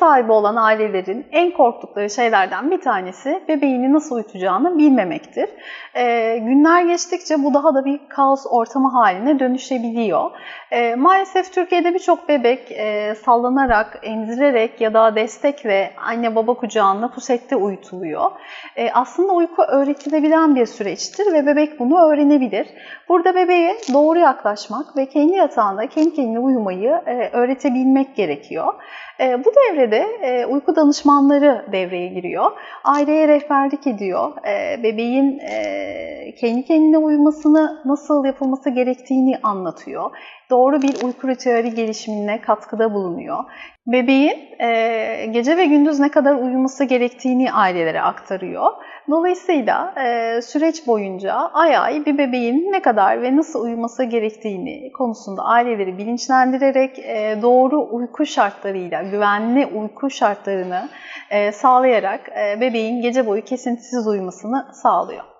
sahibi olan ailelerin en korktukları şeylerden bir tanesi bebeğini nasıl uyutacağını bilmemektir. E, günler geçtikçe bu daha da bir kaos ortamı haline dönüşebiliyor. E, maalesef Türkiye'de birçok bebek e, sallanarak, emzirerek ya da destekle anne baba kucağında pusette uyutuluyor. E, aslında uyku öğretilebilen bir süreçtir ve bebek bunu öğrenebilir. Burada bebeğe doğru yaklaşmak ve kendi yatağında kendi kendine uyumayı e, öğretebilmek gerekiyor. E, bu devrede e, uyku danışmanları devreye giriyor. Aileye rehberlik ediyor. E, bebeğin e, kendi kendine uyumasını nasıl yapılması gerektiğini anlatıyor. Doğru bir uyku ritüeli gelişimine katkıda bulunuyor. Bebeğin e, gece ve gündüz ne kadar uyuması gerektiğini ailelere aktarıyor. Dolayısıyla süreç boyunca ay ay bir bebeğin ne kadar ve nasıl uyuması gerektiğini konusunda aileleri bilinçlendirerek doğru uyku şartlarıyla, güvenli uyku şartlarını e, sağlayarak e, bebeğin gece boyu kesintisiz uyumasını sağlıyor.